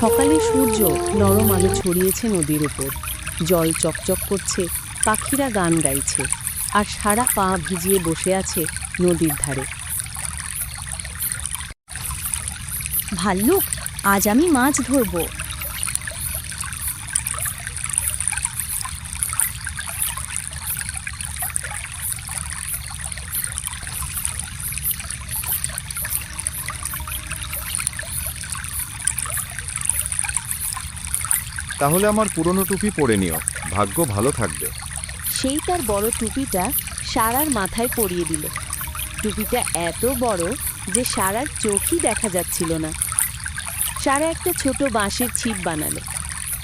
সকালে সূর্য নরম আলো ছড়িয়েছে নদীর উপর। জল চকচক করছে, পাখিরা গান গাইছে, আর সারা পা ভিজিয়ে বসে আছে নদীর ধারে। ভাল্লুক, আজ আমি মাছ ধরবো। তাহলে আমার পুরনো টুপি পরে নিও। ভাগ্য ভালো থাকবে। সেই তার বড় টুপিটা সারার মাথায় পরিয়ে দিল। টুপিটা এত বড় যে সারার চোখই দেখা যাচ্ছিল না। সারা একটা ছোট বাঁশের ছিপ বানালো।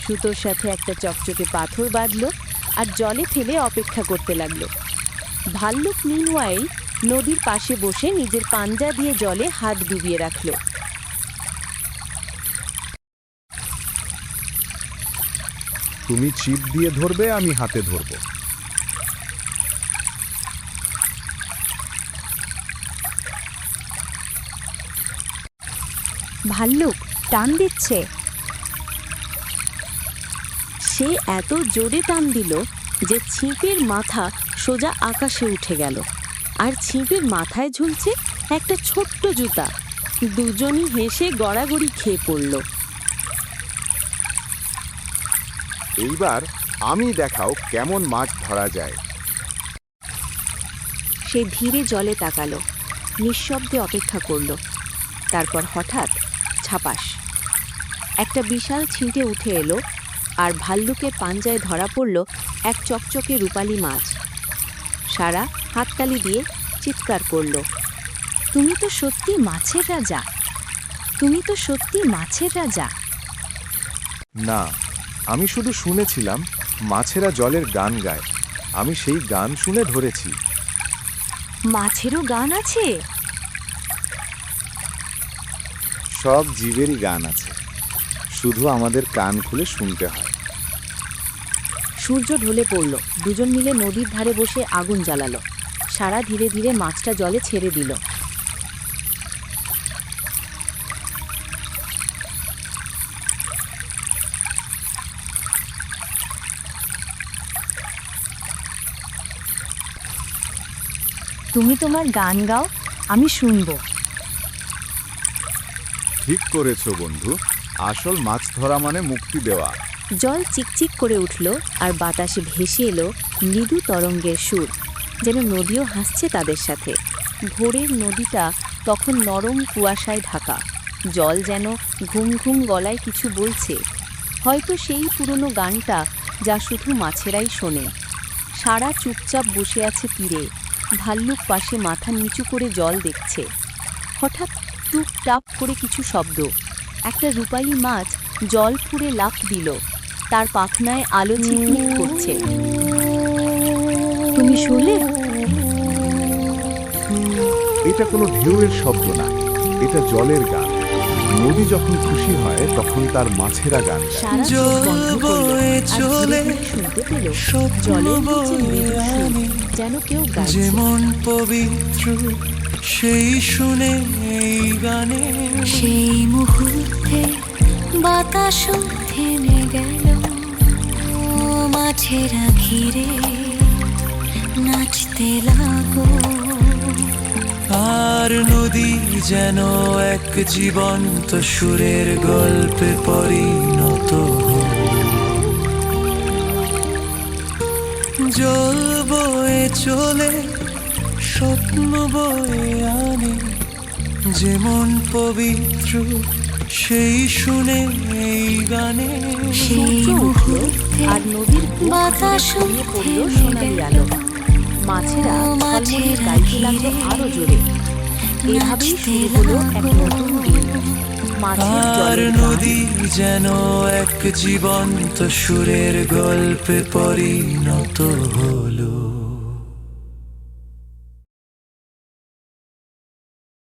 সুতোর সাথে একটা চকচকে পাথর বাঁধলো আর জলে ফেলে অপেক্ষা করতে লাগল। ভাল্লুক মিনওয়াইল নদীর পাশে বসে নিজের পাঞ্জা দিয়ে জলে হাত ডুবিয়ে রাখল। তুমি ছিপ দিয়ে ধরবে, আমি হাতে ধরবো। ভাল্লুক, টান দিচ্ছে। সে এত জোরে টান দিল যে ছিপের মাথা সোজা আকাশে উঠে গেল। আর ছিপের মাথায় ঝুলছে একটা ছোট্ট জুতা। দুজনই হেসে গড়াগড়ি খেয়ে পড়ল। এইবার আমি দেখাও কেমন মাছ ধরা যায়। সে ধীরে জলে তাকালো নিঃশব্দে অপেক্ষা করল। তারপর হঠাৎ ছাপাস। একটা বিশাল ছিঁটে উঠে এলো আর ভাল্লুকের পাঞ্জায় ধরা পড়ল এক চকচকে রূপালী মাছ। সারা হাততালি দিয়ে চিৎকার করল তুমি তো সত্যি মাছের রাজা। তুমি তো সত্যি মাছের রাজা। না আমি শুধু শুনেছিলাম মাছেরা জলের গান গায়। আমি সেই গান শুনে ধরেছি। মাছেরও গান আছে? সব জীবেরই গান আছে। শুধু আমাদের কান খুলে শুনতে হয়। সূর্য ঢলে পড়ল। দুজন মিলে নদীর ধারে বসে আগুন জ্বালালো। সারা ধীরে ধীরে মাছটা জলে ছেড়ে দিল। তুমি তোমার গান গাও আমি শুনব। ঠিক করেছ বন্ধু। আসল মাছ ধরা মানে মুক্তি দেওয়া। জল চিকচিক করে উঠল আর বাতাসে ভেসে এলো মৃদু তরঙ্গের সুর যেন নদীও হাসছে তাদের সাথে। ভোরের নদীটা তখন নরম কুয়াশায় ঢাকা। জল যেন ঘুম ঘুম গলায় কিছু বলছে। হয়তো সেই পুরনো গানটা যা শুধু মাছেরাই শোনে। সারা চুপচাপ বসে আছে তীরে। ভাল্লুক পাশে মাথা নিচু করে জল দেখছে। হঠাৎ টুপ টাপ করে কিছু শব্দ। একটা রূপালী মাছ জল ফুঁড়ে লাফ দিল। তার পাখনায় আলো ঝিকমিক করছে। তুমি শুনলে এটা কোনো ঢেউয়ের শব্দ না। এটা জলের গান। নদী যখন খুশি হয় তখন তার মাছেরা গান যেন কেউ যেমন পবিত্র সেই শুনে এই গানে। সেই মুহূর্তে বাতাস থেমে গেল মাছেরা ঘিরে নাচতে লাগো আর নদী যেন এক জীবন্ত সুরের গল্পে পরিণত জল বয়ে চলে স্বপ্ন বয়ে আনে যেমন পবিত্র সেই শুনে এই গানে। সেই আর নদীর বাতাস সোনালি আলো গেল। মাছেরা ফলমূলের গাইতে লাগল আরও জোরে। এভাবেই শুরু হলো এক নতুন দিন। আর নদী যেন এক জীবন্ত সুরের গল্পে পরিণত হলো।